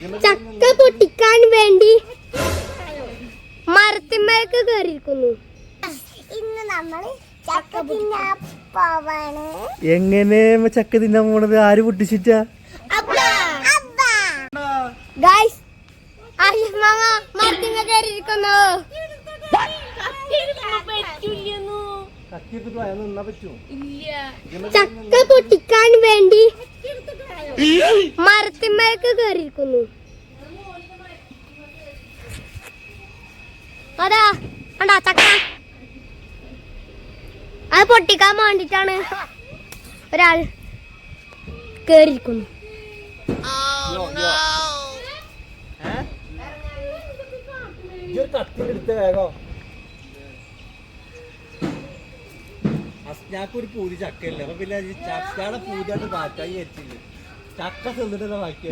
ചക്ക പൊട്ടിക്കാൻ വേണ്ടി മരത്തിന്മേക്ക് കയറിയിരിക്കുന്നു. ഇന്ന് നമ്മൾ ചക്ക തിന്നാൻ പോവാണ്. എങ്ങനെ ചക്ക തിന്നാൻ പോണത്? ആര് പൊട്ടിച്ചിട്ടാ? ഗൈസ് ആഷിഫ് മാമ മരത്തിന്മേൽ കയറിയിരിക്കുന്നു. ചക്ക പൊട്ടിക്കാൻ വേണ്ടി മരത്തിന്മേക്ക് കയറിയിരിക്കുന്നു അതാ കണ്ടാ ചക്ക അത് പൊട്ടിക്കാൻ വേണ്ടിട്ടാണ് ഒരാൾ കേറിയിരിക്കുന്നു. അസ്നാക്ക് ഒരു പൂതി ചക്കയില്ല? അപ്പൊ പിന്നെ പൂതിയായിട്ട് മാറ്റാൻ എത്തില്ല ചക്ക തിന്നിട്ടല്ല ബാക്കിയ?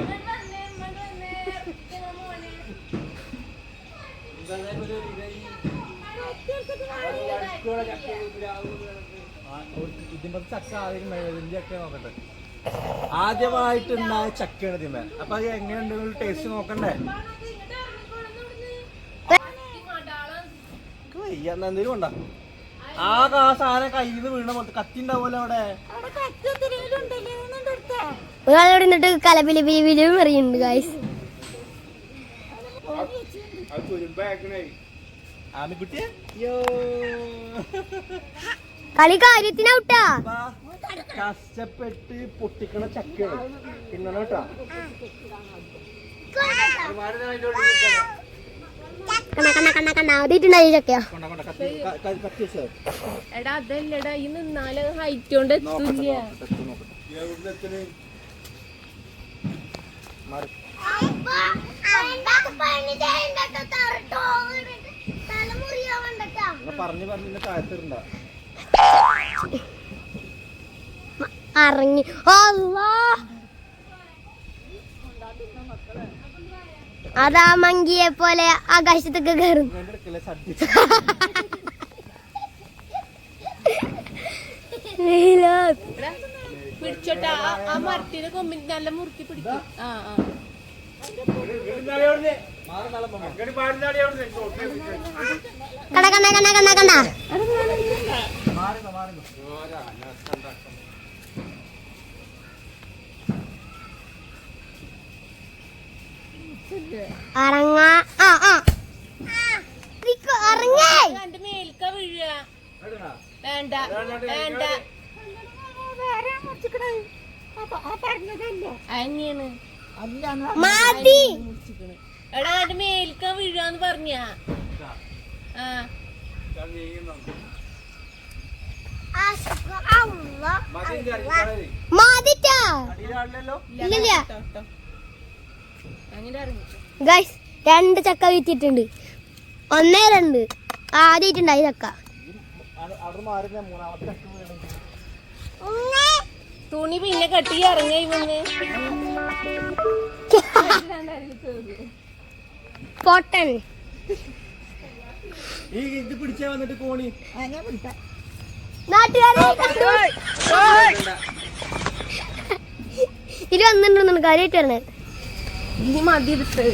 ഇതിന്റെ ചക്ക ആദ്യം ഇതിന്റെ ചക്ക നോക്കട്ടെ. ആദ്യമായിട്ടുണ്ടായ ചക്കയാണ് ഇതിമേ അപ്പൊ അത് എങ്ങനെയുണ്ട് ടേസ്റ്റ് നോക്കണ്ടേ? കൊണ്ടാ? ആകെ ആ സാധനം കയ്യിൽ നിന്ന് വീണ കത്തി അവിടെ. ഒരാളോട് നിന്നിട്ട് കലപിലി പിലി പിലിയും ഗായ്സ് കളി കാര്യത്തിന് ഔട്ടാ. കഷ്ടപ്പെട്ട് പൊട്ടിക്കണ ചക്കയാണ്. കേട്ടാ. എടാ അതല്ലടാ ഈ നിന്നാൽ ഹൈറ്റ് കൊണ്ട് എത്തില്ല ടെസ്റ്റ് നോക്കട്ടെ എവിടുന്ന് എത്തണ് മാറി. പറഞ്ഞു പറഞ്ഞു താഴത്തിരണ്ട അറിഞ്ഞു. അതാ മങ്കിയെ പോലെ ആകാശത്തൊക്കെ കയറും സദ്യ? പിടിച്ചോട്ടാ. ആ- മരത്തിന്റെ കൊമ്പിൽ നല്ല മുറുക്കി പിടിക്കും. ആ ആ. കണ്ട കണ്ട കണ്ട കണ്ട കണ്ട അറങ്ങ ആ ആ. അറങ്ങേ. വേണ്ട വേണ്ട. മതി എടാ മേൽക്ക വീഴാന്ന് പറഞ്ഞ. ഗൈസ് രണ്ട് ചക്ക വിറ്റിട്ടുണ്ട് ഒന്നേ രണ്ട്. ആദ്യമായിട്ടുണ്ടായി ചക്ക. മൂന്നാമത്തെ. തുണി പിന്നെ കെട്ടി ഇറങ്ങി വന്ന് പൊട്ടൻ ഈ ഇത് പിടിച്ചാ വന്നിട്ട് കോണി. നാട്ടുകാരെ ഇത് വന്നിട്ടുണ്ടെന്നാണ് കാര്യമായിട്ട് പറഞ്ഞത് ഇനി മതി എടുത്ത്